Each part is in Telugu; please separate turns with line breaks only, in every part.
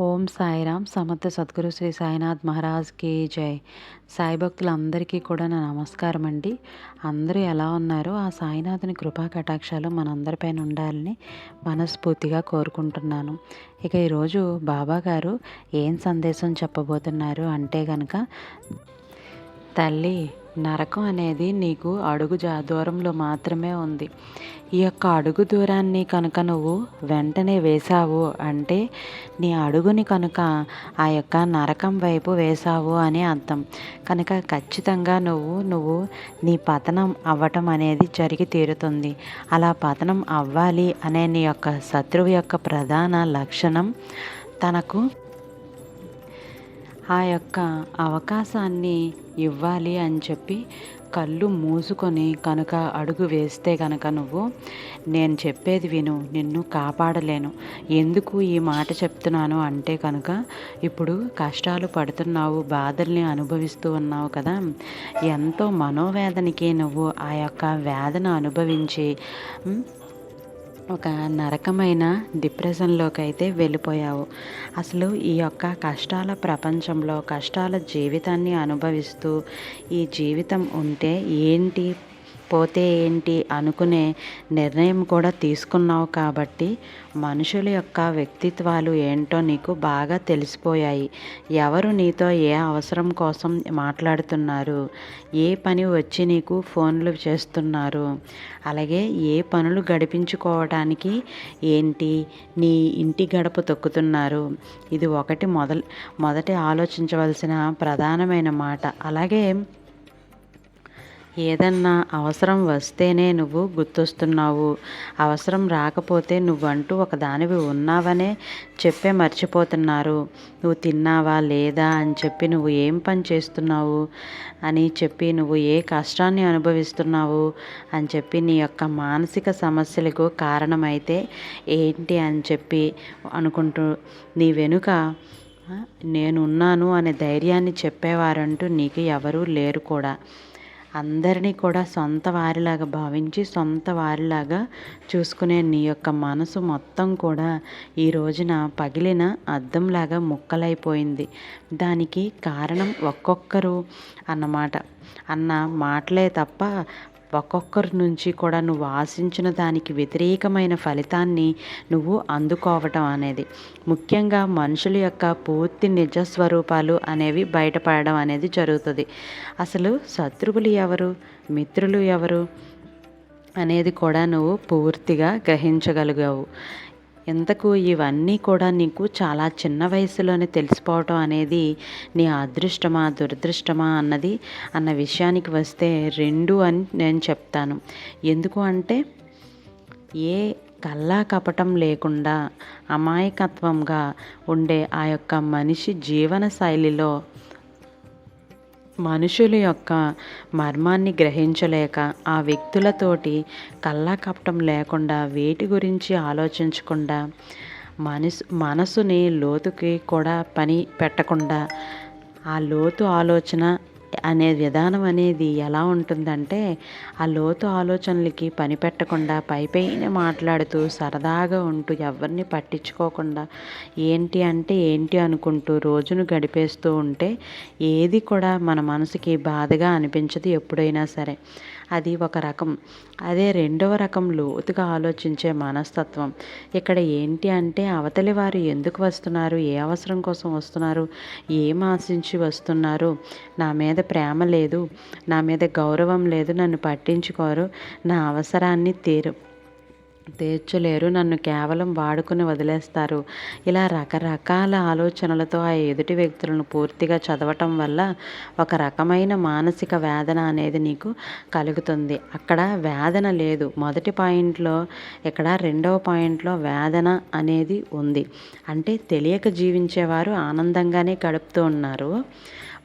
ఓం సాయిరామ్ సమర్థ సద్గురు శ్రీ సాయినాథ్ మహారాజ్కి జై. సాయి భక్తులందరికీ కూడా నా నమస్కారం అండి. అందరూ ఎలా ఉన్నారో ఆ సాయినాథుని కృపా కటాక్షాలు మనందరిపైన ఉండాలని మనస్ఫూర్తిగా కోరుకుంటున్నాను. ఇక ఈరోజు బాబా గారు ఏం సందేశం చెప్పబోతున్నారు అంటే కనుక తల్లి నరకం అనేది నీకు అడుగు జా దూరంలో మాత్రమే ఉంది. ఈ యొక్క అడుగు దూరాన్ని కనుక నువ్వు వెంటనే వేశావు అంటే నీ అడుగుని కనుక ఆ యొక్క నరకం వైపు వేశావు అని అర్థం. కనుక ఖచ్చితంగా నువ్వు నువ్వు నీ పతనం అవ్వటం అనేది జరిగి తీరుతుంది. అలా పతనం అవ్వాలి అనే నీ యొక్క శత్రువు యొక్క ప్రధాన లక్షణం తనకు ఆ యొక్క అవకాశాన్ని ఇవ్వాలి అని చెప్పి కళ్ళు మూసుకొని కనుక అడుగు వేస్తే కనుక నువ్వు నేను చెప్పేది విను నిన్ను కాపాడలేను. ఎందుకు ఈ మాట చెప్తున్నాను అంటే కనుక ఇప్పుడు కష్టాలు పడుతున్నావు బాధల్ని అనుభవిస్తూ ఉన్నావు కదా. ఎంతో మనోవేదనకి నువ్వు ఆ యొక్క వేదన అనుభవించి ఒక నరకమైన డిప్రెషన్లోకి అయితే వెళ్ళిపోయావు. అసలు ఈ యొక్క కష్టాల ప్రపంచంలో కష్టాల జీవితాన్ని అనుభవిస్తూ ఈ జీవితం ఉంటే ఏంటి? పోతే ఏంటి అనుకునే నిర్ణయం కూడా తీసుకున్నావు కాబట్టి మనుషుల యొక్క వ్యక్తిత్వాలు ఏంటో నీకు బాగా తెలిసిపోయాయి. ఎవరు నీతో ఏ అవసరం కోసం మాట్లాడుతున్నారు? ఏ పని వచ్చి నీకు ఫోన్లు చేస్తున్నారు? అలాగే ఏ పనులు గడిపించుకోవడానికి ఏంటి నీ ఇంటి గడప తొక్కుతున్నారు? ఇది ఒకటి మొదలు మొదటి ఆలోచించవలసిన ప్రధానమైన మాట. అలాగే ఏదన్నా అవసరం వస్తేనే నువ్వు గుర్తొస్తున్నావు. అవసరం రాకపోతే నువ్వంటూ ఒక దానివి ఉన్నావనే చెప్పే మర్చిపోతున్నారు. నువ్వు తిన్నావా లేదా అని చెప్పి నువ్వు ఏం పని చేస్తున్నావు అని చెప్పి నువ్వు ఏ కష్టాన్ని అనుభవిస్తున్నావు అని చెప్పి నీ యొక్క మానసిక సమస్యలకు కారణమైతే ఏంటి అని చెప్పి అనుకుంటూ నీ వెనుక నేనున్నాను అనే ధైర్యాన్ని చెప్పేవారంటూ నీకు ఎవరూ లేరు కూడా. అందరినీ కూడా సొంత వారిలాగా భావించి సొంత వారిలాగా చూసుకునే నీ యొక్క మనసు మొత్తం కూడా ఈ రోజున పగిలిన అద్దంలాగా ముక్కలైపోయింది. దానికి కారణం ఒక్కొక్కరు అన్నమాట. అన్న మాటలే తప్ప ఒక్కొక్కరి నుంచి కూడా నువ్వు ఆశించిన దానికి వ్యతిరేకమైన ఫలితాన్ని నువ్వు అందుకోవటం అనేది. ముఖ్యంగా మనుషుల యొక్క పూర్తి నిజస్వరూపాలు అనేవి బయటపడడం అనేది జరుగుతుంది. అసలు శత్రువులు ఎవరు? మిత్రులు ఎవరు? అనేది కూడా నువ్వు పూర్తిగా గ్రహించగలిగావు. ఇంతకు ఇవన్నీ కూడా నీకు చాలా చిన్న వయసులోనే తెలిసిపోవటం అనేది నీ అదృష్టమా దురదృష్టమా అన్నది అన్న విషయానికి వస్తే రెండు అని నేను చెప్తాను. ఎందుకు అంటే ఏ కల్లా కపటం లేకుండా అమాయకత్వంగా ఉండే ఆ యొక్క మనిషి జీవన శైలిలో మనుషుల యొక్క మర్మాన్ని గ్రహించలేక ఆ వ్యక్తులతోటి కల్లా కపటం లేకుండా వేటి గురించి ఆలోచించకుండా మనసు మనసుని లోతుకి కూడా పని పెట్టకుండా ఆ లోతు ఆలోచన అనే విధానం అనేది ఎలా ఉంటుందంటే ఆ లోతు ఆలోచనలకి పని పెట్టకుండా పై పైన మాట్లాడుతూ సరదాగా ఉంటూ ఎవరిని పట్టించుకోకుండా ఏంటి అంటే ఏంటి అనుకుంటూ రోజును గడిపేస్తూ ఉంటే ఏది కూడా మన మనసుకి బాధగా అనిపించదు ఎప్పుడైనా సరే. అది ఒక రకం. అదే రెండవ రకం లోతుగా ఆలోచించే మనస్తత్వం. ఇక్కడ ఏంటి అంటే అవతలి వారు ఎందుకు వస్తున్నారు? ఏ అవసరం కోసం వస్తున్నారు? ఏం ఆశించి వస్తున్నారు? నా మీద ప్రేమ లేదు. నా మీద గౌరవం లేదు. నన్ను పట్టించుకోరు. నా అవసరాన్ని తీరు. తీర్చలేరు. నన్ను కేవలం వాడుకుని వదిలేస్తారు. ఇలా రకరకాల ఆలోచనలతో ఆ ఎదుటి వ్యక్తులను పూర్తిగా చదవటం వల్ల ఒక రకమైన మానసిక వేదన అనేది నీకు కలుగుతుంది. అక్కడ వేదన లేదు. మొదటి పాయింట్లో ఇక్కడ రెండవ పాయింట్లో వేదన అనేది ఉంది. అంటే తెలియక జీవించేవారు ఆనందంగానే గడుపుతూ ఉన్నారు.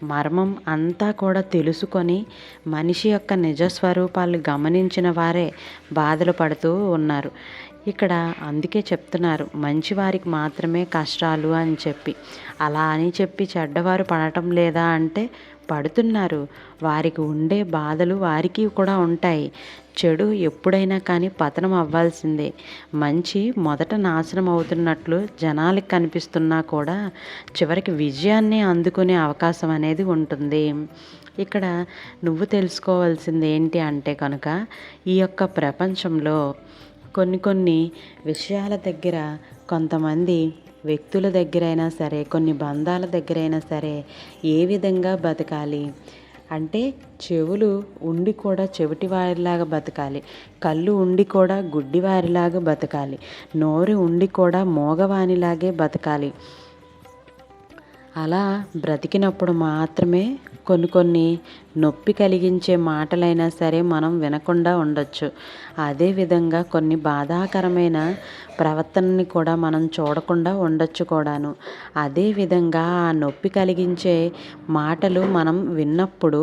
మర్మం అంతా కూడా తెలుసుకొని మనిషి యొక్క నిజస్వరూపాలు గమనించిన వారే బాధలు పడుతూ ఉన్నారు. ఇక్కడ అందుకే చెప్తున్నారు మంచివారికి మాత్రమే కష్టాలు అని చెప్పి. అలా అని చెప్పి చెడ్డవారు పడటం లేదా అంటే పడుతున్నారు. వారికి ఉండే బాధలు వారికి కూడా ఉంటాయి. చెడు ఎప్పుడైనా కానీ పతనం అవ్వాల్సిందే. మంచి మొదట నాశనం అవుతున్నట్లు జనాలకి కనిపిస్తున్నా కూడా చివరికి విజయాన్ని అందుకునే అవకాశం అనేది ఉంటుంది. ఇక్కడ నువ్వు తెలుసుకోవాల్సింది ఏంటి అంటే కనుక ఈ యొక్క ప్రపంచంలో కొన్ని కొన్ని విషయాల దగ్గర కొంతమంది వ్యక్తుల దగ్గరైనా సరే కొన్ని బంధాల దగ్గరైనా సరే ఏ విధంగా బతకాలి? అంటే చెవులు ఉండి కూడా చెవిటి వారిలాగా బతకాలి. కళ్ళు ఉండి కూడా గుడ్డివారిలాగా బతకాలి. నోరు ఉండి కూడా మోగవానిలాగే బతకాలి. అలా బ్రతికినప్పుడు మాత్రమే కొన్ని కొన్ని నొప్పి కలిగించే మాటలైనా సరే మనం వినకుండా ఉండొచ్చు. అదేవిధంగా కొన్ని బాధాకరమైన ప్రవర్తనని కూడా మనం చూడకుండా ఉండొచ్చు కూడాను. అదేవిధంగా ఆ నొప్పి కలిగించే మాటలు మనం విన్నప్పుడు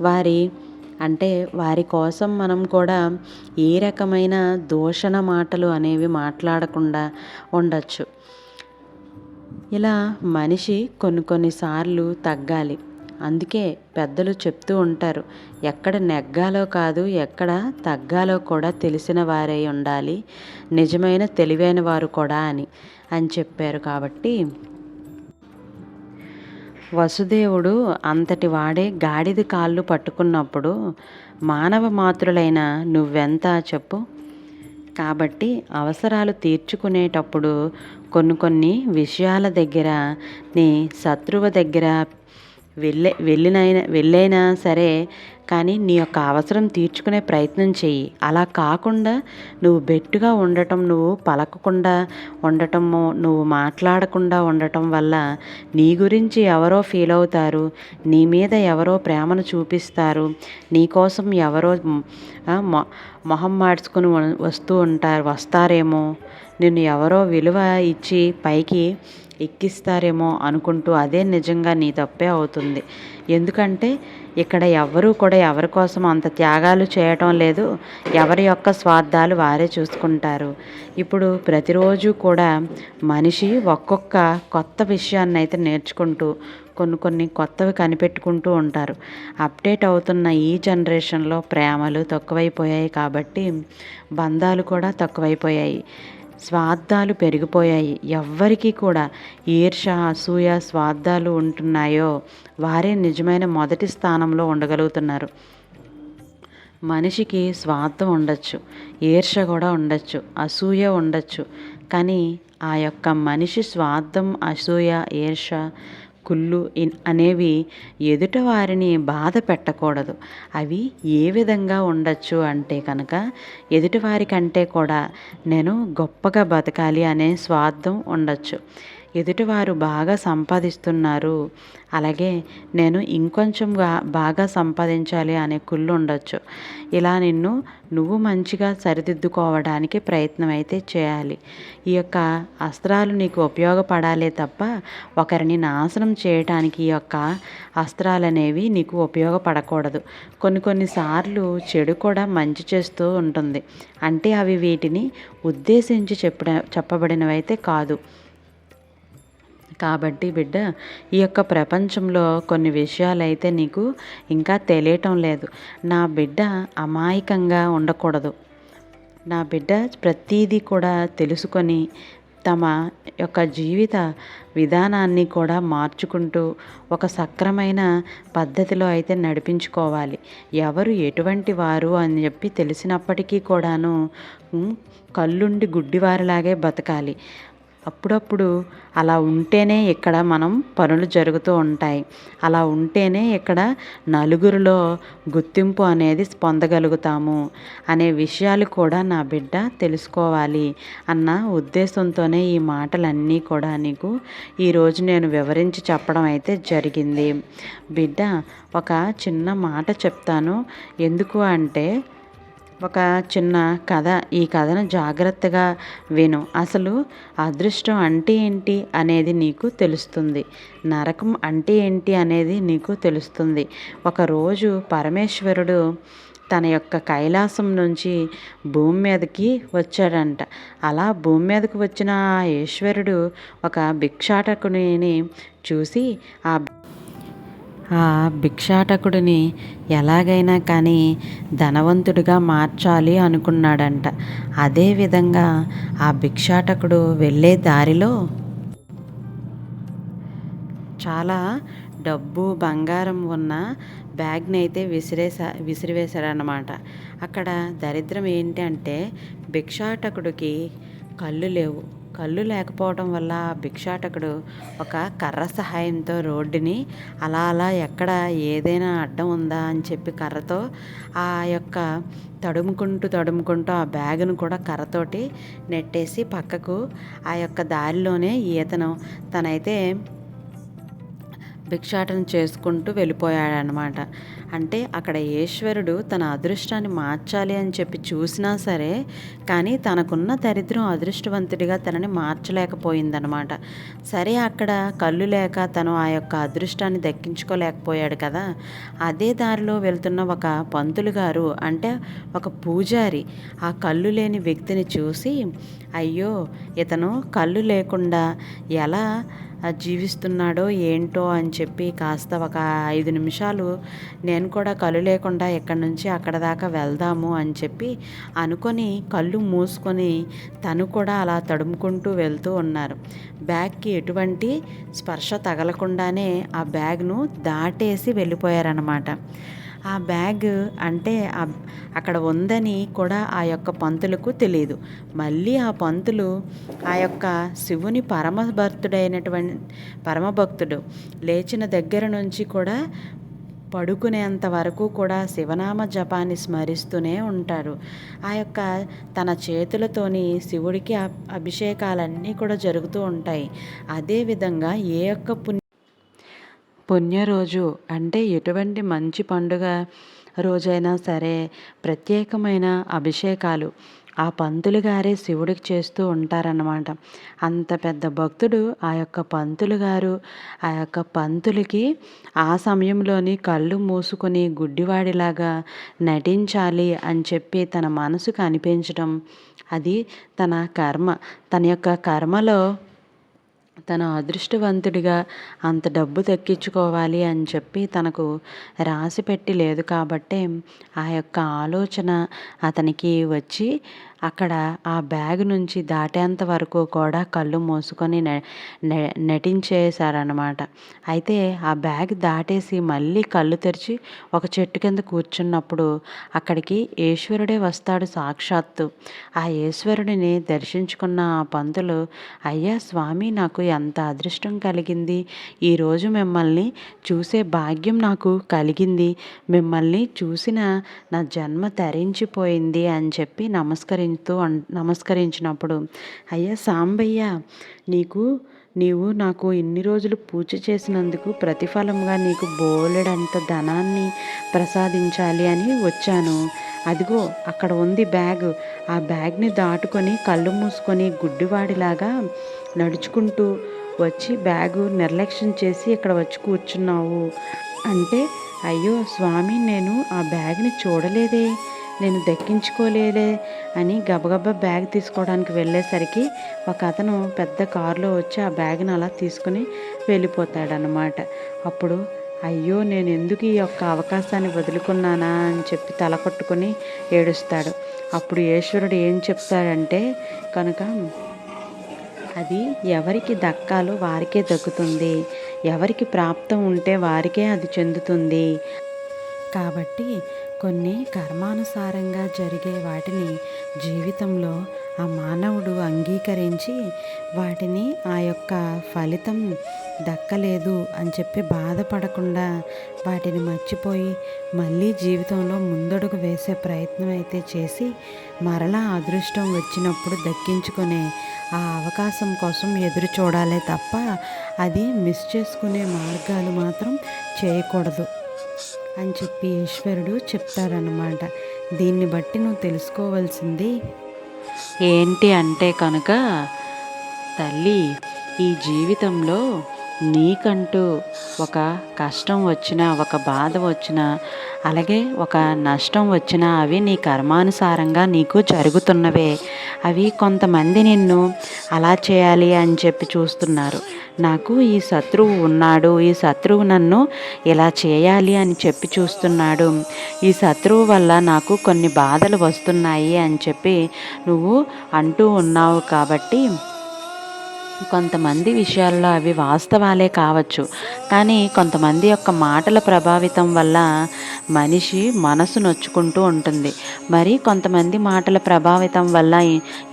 వారి అంటే వారి కోసం మనం కూడా ఏ రకమైన దూషణ మాటలు అనేవి మాట్లాడకుండా ఉండొచ్చు. ఇలా మనిషి కొన్ని కొన్నిసార్లు తగ్గాలి. అందుకే పెద్దలు చెప్తూ ఉంటారు ఎక్కడ నెగ్గాలో కాదు ఎక్కడ తగ్గాలో కూడా తెలిసిన వారై ఉండాలి నిజమైన తెలివైన వారు కూడా అని అని చెప్పారు కాబట్టి. వసుదేవుడు అంతటి వాడే గాడిద కాళ్ళు పట్టుకున్నప్పుడు మానవ మాతృలైన నువ్వెంత చెప్పు? కాబట్టి అవసరాలు తీర్చుకునేటప్పుడు కొన్ని కొన్ని విషయాల దగ్గర నీ శత్రువు దగ్గర వెళ్ళే వెళ్ళినైనా వెళ్ళైనా సరే కానీ నీ యొక్క అవసరం తీర్చుకునే ప్రయత్నం చెయ్యి. అలా కాకుండా నువ్వు బెట్టుగా ఉండటం నువ్వు పలకకుండా ఉండటము నువ్వు మాట్లాడకుండా ఉండటం వల్ల నీ గురించి ఎవరో ఫీల్ అవుతారు నీ మీద ఎవరో ప్రేమను చూపిస్తారు నీకోసం ఎవరో మొహం మార్చుకుని వస్తూ ఉంటారు వస్తారేమో నిన్ను ఎవరో విలువ ఇచ్చి పైకి ఎక్కిస్తారేమో అనుకుంటూ అదే నిజంగా నీ తప్పే అవుతుంది. ఎందుకంటే ఇక్కడ ఎవరు కూడా ఎవరి కోసం అంత త్యాగాలు చేయటం లేదు. ఎవరి యొక్క స్వార్థాలు వారే చూసుకుంటారు. ఇప్పుడు ప్రతిరోజు కూడా మనిషి ఒక్కొక్క కొత్త విషయాన్ని అయితే నేర్చుకుంటూ కొన్ని కొన్ని కొత్తవి కనిపెట్టుకుంటూ ఉంటారు. అప్డేట్ అవుతున్న ఈ జనరేషన్లో ప్రేమలు తక్కువైపోయాయి కాబట్టి బంధాలు కూడా తక్కువైపోయాయి. స్వార్థాలు పెరిగిపోయాయి. ఎవ్వరికీ కూడా ఈర్ష అసూయ స్వార్థాలు ఉంటున్నాయో వారే నిజమైన మొదటి స్థానంలో ఉండగలుగుతున్నారు. మనిషికి స్వార్థం ఉండొచ్చు ఈర్ష కూడా ఉండొచ్చు అసూయ ఉండొచ్చు. కానీ ఆ యొక్క మనిషి స్వార్థం అసూయ ఈర్ష కుళ్ళు అనేవి ఎదుట వారిని బాధ పెట్టకూడదు. అవి ఏ విధంగా ఉండొచ్చు అంటే కనుక ఎదుటివారి కంటే కూడా నేను గొప్పగా బతకాలి అనే స్వార్థం ఉండొచ్చు. ఎదుటివారు బాగా సంపాదిస్తున్నారు. అలాగే నేను ఇంకొంచెం బాగా సంపాదించాలి అనే కుళ్ళు ఉండొచ్చు. ఇలా నిన్ను నువ్వు మంచిగా సరిదిద్దుకోవడానికి ప్రయత్నం అయితే చేయాలి. ఈ యొక్క అస్త్రాలు నీకు ఉపయోగపడాలే తప్ప ఒకరిని నాశనం చేయటానికి ఈ యొక్క అస్త్రాలు అనేవి నీకు ఉపయోగపడకూడదు. కొన్ని కొన్నిసార్లు చెడు కూడా మంచి చేస్తూ ఉంటుంది. అంటే అవి వీటిని ఉద్దేశించి చెప్పడ చెప్పబడినవైతే కాదు. కాబట్టి బిడ్డ ఈ యొక్క ప్రపంచంలో కొన్ని విషయాలు అయితే నీకు ఇంకా తెలియటం లేదు. నా బిడ్డ అమాయకంగా ఉండకూడదు. నా బిడ్డ ప్రతీదీ కూడా తెలుసుకొని తమ యొక్క జీవిత విధానాన్ని కూడా మార్చుకుంటూ ఒక సక్రమైన పద్ధతిలో అయితే నడిపించుకోవాలి. ఎవరు ఎటువంటి వారు అని చెప్పి తెలిసినప్పటికీ కూడాను కళ్ళుండి గుడ్డివారిలాగే బతకాలి. అప్పుడప్పుడు అలా ఉంటేనే ఇక్కడ మనం పనులు జరుగుతూ ఉంటాయి. అలా ఉంటేనే ఇక్కడ నలుగురిలో గుర్తింపు అనేది పొందగలుగుతాము అనే విషయాలు కూడా నా బిడ్డ తెలుసుకోవాలి అన్న ఉద్దేశంతోనే ఈ మాటలన్నీ కూడా నీకు ఈరోజు నేను వివరించి చెప్పడం అయితే జరిగింది. బిడ్డ ఒక చిన్న మాట చెప్తాను. ఎందుకు అంటే ఒక చిన్న కథ. ఈ కథను జాగ్రత్తగా విను. అసలు అదృష్టం అంటే ఏంటి అనేది నీకు తెలుస్తుంది. నరకం అంటే ఏంటి అనేది నీకు తెలుస్తుంది. ఒకరోజు పరమేశ్వరుడు తన యొక్క కైలాసం నుంచి భూమి మీదకి వచ్చాడంట. అలా భూమి మీదకి వచ్చిన ఆ ఈశ్వరుడు ఒక భిక్షాటకుని చూసి ఆ ఆ భిక్షాటకుడిని ఎలాగైనా కానీ ధనవంతుడిగా మార్చాలి అనుకున్నాడంట. అదేవిధంగా ఆ భిక్షాటకుడు వెళ్ళే దారిలో చాలా డబ్బు బంగారం ఉన్న బ్యాగ్ని అయితే విసిరేసా విసిరివేశాడనమాట అక్కడ దరిద్రం ఏంటంటే భిక్షాటకుడికి కళ్ళు లేవు. కళ్ళు లేకపోవడం వల్ల భిక్షాటకుడు ఒక కర్ర సహాయంతో రోడ్డుని అలా అలా ఎక్కడ ఏదైనా అడ్డం ఉందా అని చెప్పి కర్రతో ఆ యొక్క తడుముకుంటూ తడుముకుంటూ ఆ బ్యాగును కూడా కర్రతోటి నెట్టేసి పక్కకు ఆ యొక్క దారిలోనే ఈతను తనైతే భిక్షాటన చేసుకుంటూ వెళ్ళిపోయాడనమాట అంటే అక్కడ ఈశ్వరుడు తన అదృష్టాన్ని మార్చాలి అని చెప్పి చూసినా సరే కానీ తనకున్న దరిద్రం అదృష్టవంతుడిగా తనని మార్చలేకపోయిందనమాట. సరే అక్కడ కళ్ళు లేక తను ఆ యొక్క అదృష్టాన్ని దక్కించుకోలేకపోయాడు కదా. అదే దారిలో వెళ్తున్న ఒక పంతులు గారు అంటే ఒక పూజారి ఆ కళ్ళు లేని వ్యక్తిని చూసి అయ్యో ఇతను కళ్ళు లేకుండా ఎలా జీవిస్తున్నాడో ఏంటో అని చెప్పి కాస్త ఒక ఐదు నిమిషాలు నేను కూడా కళ్ళు లేకుండా ఇక్కడి నుంచి అక్కడ దాకా వెళ్దాము అని చెప్పి అనుకొని కళ్ళు మూసుకొని తను కూడా అలా తడుముకుంటూ వెళ్తూ ఉన్నారు. బ్యాగ్కి ఎటువంటి స్పర్శ తగలకుండానే ఆ బ్యాగ్ను దాటేసి వెళ్ళిపోయారనమాట ఆ బ్యాగ్ అంటే అక్కడ ఉందని కూడా ఆ యొక్క పంతులకు తెలియదు మళ్ళీ ఆ పంతులు ఆ యొక్క శివుని పరమభక్తుడైనటువంటి పరమభక్తుడు లేచిన దగ్గర నుంచి కూడా పడుకునేంత వరకు కూడా శివనామ జపాన్ని స్మరిస్తూనే ఉంటారు. ఆ యొక్క తన చేతులతోని శివుడికి అభిషేకాలన్నీ కూడా జరుగుతూ ఉంటాయి. అదేవిధంగా ఏ యొక్క పుణ్య పుణ్యరోజు అంటే ఎటువంటి మంచి పండుగ రోజైనా సరే ప్రత్యేకమైన అభిషేకాలు ఆ పంతులు గారే శివుడికి చేస్తూ ఉంటారన్నమాట. అంత పెద్ద భక్తుడు ఆ యొక్క పంతులు గారు ఆ యొక్క పంతులకి ఆ సమయంలోని కళ్ళు మూసుకొని గుడ్డివాడిలాగా నటించాలి అని చెప్పి తన మనసుకు అనిపించడం అది తన కర్మ. తన యొక్క కర్మలో తన అదృష్టవంతుడిగా అంత డబ్బు దక్కించుకోవాలి అని చెప్పి తనకు రాసి పెట్టి లేదు కాబట్టే ఆ యొక్క ఆలోచన అతనికి వచ్చి అక్కడ ఆ బ్యాగ్ నుంచి దాటేంత వరకు కూడా కళ్ళు మూసుకొని నటించేశారనమాట అయితే ఆ బ్యాగ్ దాటేసి మళ్ళీ కళ్ళు తెరిచి ఒక చెట్టు కింద కూర్చున్నప్పుడు అక్కడికి ఈశ్వరుడే వస్తాడు సాక్షాత్తు. ఆ ఈశ్వరుడిని దర్శించుకున్న ఆ పంతులు అయ్యా స్వామి నాకు ఎంత అదృష్టం కలిగింది. ఈరోజు మిమ్మల్ని చూసే భాగ్యం నాకు కలిగింది. మిమ్మల్ని చూసిన నా జన్మ తరించిపోయింది అని చెప్పి నమస్కరించారు నమస్కరిస్తూ నమస్కరించినప్పుడు అయ్యా సాంబయ్య నీకు నీవు నాకు ఇన్ని రోజులు పూజ చేసినందుకు ప్రతిఫలంగా నీకు బోలెడంత ధనాన్ని ప్రసాదించాలి అని వచ్చాను. అదిగో అక్కడ ఉంది బ్యాగ్. ఆ బ్యాగ్ని దాటుకొని కళ్ళు మూసుకొని గుడ్డివాడిలాగా నడుచుకుంటూ వచ్చి బ్యాగు నిర్లక్ష్యం చేసి ఇక్కడ వచ్చి కూర్చున్నావు. అంటే అయ్యో స్వామి నేను ఆ బ్యాగ్ని చూడలేదే. నేను దక్కించుకోలేదే అని గబగబా బ్యాగ్ తీసుకోవడానికి వెళ్ళేసరికి ఒక అతను పెద్ద కారులో వచ్చి ఆ బ్యాగ్ని అలా తీసుకుని వెళ్ళిపోతాడనమాట అప్పుడు అయ్యో నేను ఎందుకు ఈ యొక్క అవకాశాన్ని వదులుకున్నానా? అని చెప్పి తల కొట్టుకొని ఏడుస్తాడు. అప్పుడు ఈశ్వరుడు ఏం చెప్తాడంటే కనుక అది ఎవరికి దక్కాలో వారికే దక్కుతుంది. ఎవరికి ప్రాప్తం ఉంటే వారికే అది చెందుతుంది. కాబట్టి కొన్ని కర్మానుసారంగా జరిగే వాటిని జీవితంలో ఆ మానవుడు అంగీకరించి వాటిని ఆ యొక్క ఫలితం దక్కలేదు అని చెప్పి బాధపడకుండా వాటిని మర్చిపోయి మళ్ళీ జీవితంలో ముందడుగు వేసే ప్రయత్నం అయితే చేసి మరలా అదృష్టం వచ్చినప్పుడు దక్కించుకునే ఆ అవకాశం కోసం ఎదురు చూడాలే తప్ప అది మిస్ చేసుకునే మార్గాలు మాత్రం చేయకూడదు. అని చెప్పి ఈశ్వరుడు చెప్తారనమాట దీన్ని బట్టి నువ్వు తెలుసుకోవాల్సింది ఏంటి అంటే కనుక తల్లి ఈ జీవితంలో నీకంటూ ఒక కష్టం వచ్చినా ఒక బాధ వచ్చినా అలాగే ఒక నష్టం వచ్చినా అవి నీ కర్మానుసారంగా నీకు జరుగుతున్నవే. అవి కొంతమంది నిన్ను అలా చేయాలి అని చెప్పి చూస్తున్నారు. నాకు ఈ శత్రువు ఉన్నాడు ఈ శత్రువు నన్ను ఇలా చేయాలి అని చెప్పి చూస్తున్నాడు. ఈ శత్రువు వల్ల నాకు కొన్ని బాధలు వస్తున్నాయి అని చెప్పి నువ్వు అంటూ ఉన్నావు కాబట్టి కొంతమంది విషయాల్లో అవి వాస్తవాలే కావచ్చు. కానీ కొంతమంది యొక్క మాటల ప్రభావితం వల్ల మనిషి మనసు నొచ్చుకుంటూ ఉంటుంది. మరి కొంతమంది మాటల ప్రభావితం వల్ల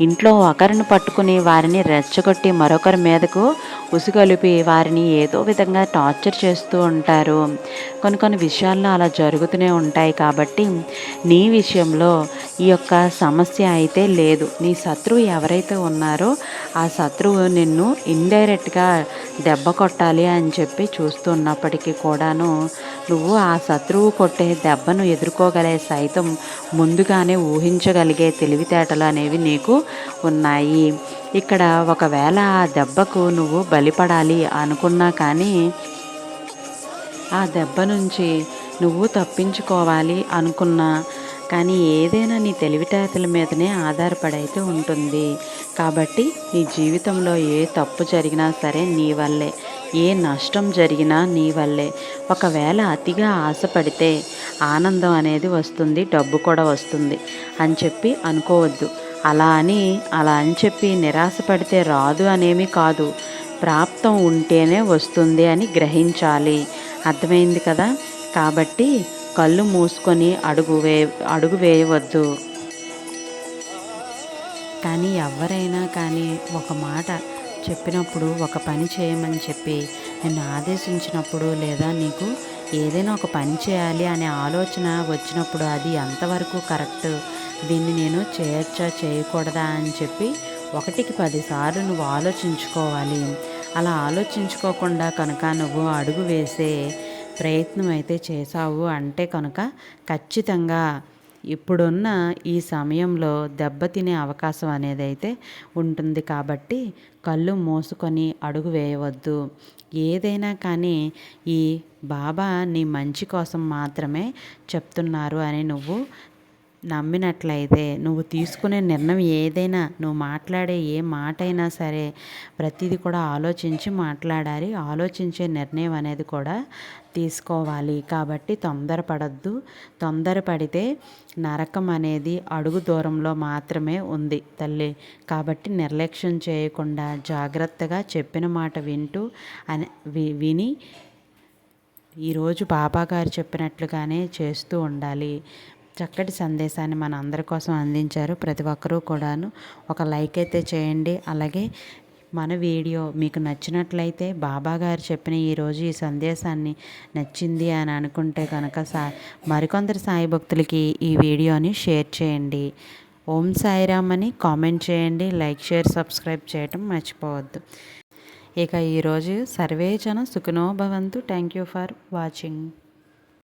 ఇంట్లో ఒకరిని పట్టుకుని వారిని రెచ్చగొట్టి మరొకరి మీదకు ఉసుగొలిపి వారిని ఏదో విధంగా టార్చర్ చేస్తూ ఉంటారు. కొన్ని కొన్ని విషయాల్లో అలా జరుగుతూనే ఉంటాయి కాబట్టి నీ విషయంలో ఈ యొక్క సమస్య అయితే లేదు. నీ శత్రువు ఎవరైతే ఉన్నారో ఆ శత్రువు నిన్ను ఇండైరెక్ట్గా దెబ్బ కొట్టాలి అని చెప్పి చూస్తున్నప్పటికీ కూడాను నువ్వు ఆ శత్రువు కొట్టే దెబ్బను ఎదుర్కోగలే సైతం ముందుగానే ఊహించగలిగే తెలివితేటలు అనేవి నీకు ఉన్నాయి. ఇక్కడ ఒకవేళ ఆ దెబ్బకు నువ్వు బలిపడాలి అనుకున్నా కానీ ఆ దెబ్బ నుంచి నువ్వు తప్పించుకోవాలి అనుకున్నా కానీ ఏదైనా నీ తెలివితేటల మీదనే ఆధారపడైతే ఉంటుంది. కాబట్టి నీ జీవితంలో ఏ తప్పు జరిగినా సరే నీ వల్లే. ఏ నష్టం జరిగినా నీ వల్లే. ఒకవేళ అతిగా ఆశపడితే ఆనందం అనేది వస్తుంది డబ్బు కూడా వస్తుంది అని చెప్పి అనుకోవద్దు. అలా అని అలా అని చెప్పి నిరాశపడితే రాదు అనేమి కాదు. ప్రాప్తం ఉంటేనే వస్తుంది అని గ్రహించాలి. అర్థమైంది కదా? కాబట్టి కళ్ళు మూసుకొని అడుగు వే అడుగు వేయవద్దు. కానీ ఎవరైనా కానీ ఒక మాట చెప్పినప్పుడు ఒక పని చేయమని చెప్పి నిన్ను ఆదేశించినప్పుడు లేదా నీకు ఏదైనా ఒక పని చేయాలి అనే ఆలోచన వచ్చినప్పుడు అది ఎంతవరకు కరెక్ట్? దీన్ని నేను చేయొచ్చా చేయకూడదా అని చెప్పి ఒకటికి పదిసార్లు నువ్వు ఆలోచించుకోవాలి. అలా ఆలోచించుకోకుండా కనుక నువ్వు అడుగు వేసే ప్రయత్నం అయితే చేశావు అంటే కనుక ఖచ్చితంగా ఇప్పుడున్న ఈ సమయంలో దెబ్బతినే అవకాశం అనేది అయితే ఉంటుంది కాబట్టి కళ్ళు మూసుకొని అడుగు వేయవద్దు. ఏదైనా కానీ ఈ బాబా నీ మంచి కోసం మాత్రమే చెప్తున్నారు అని నువ్వు నమ్మినట్లయితే నువ్వు తీసుకునే నిర్ణయం ఏదైనా నువ్వు మాట్లాడే ఏ మాట అయినా సరే ప్రతిదీ కూడా ఆలోచించి మాట్లాడాలి. ఆలోచించే నిర్ణయం అనేది కూడా తీసుకోవాలి. కాబట్టి తొందరపడద్దు. తొందరపడితే నరకం అనేది అడుగు దూరంలో మాత్రమే ఉంది తల్లి. కాబట్టి నిర్లక్ష్యం చేయకుండా జాగ్రత్తగా చెప్పిన మాట వింటూ అని విని ఈరోజు బాబాగారు చెప్పినట్లుగానే చేస్తూ ఉండాలి. చక్కటి సందేశాన్ని మన అందరి కోసం అందించారు ప్రతి ఒక్కరూ కూడాను. ఒక లైక్ అయితే చేయండి. అలాగే మన వీడియో మీకు నచ్చినట్లయితే బాబా గారు చెప్పిన ఈరోజు ఈ సందేశాన్ని నచ్చింది అని అనుకుంటే కనుక సా మరికొందరు సాయి భక్తులకి ఈ వీడియోని షేర్ చేయండి. ఓం సాయిరామ్ అని కామెంట్ చేయండి. లైక్ షేర్ సబ్స్క్రైబ్ చేయటం మర్చిపోవద్దు. ఇక ఈరోజు సర్వేజన సుఖనోభవంతు థ్యాంక్ యూ ఫర్ వాచింగ్.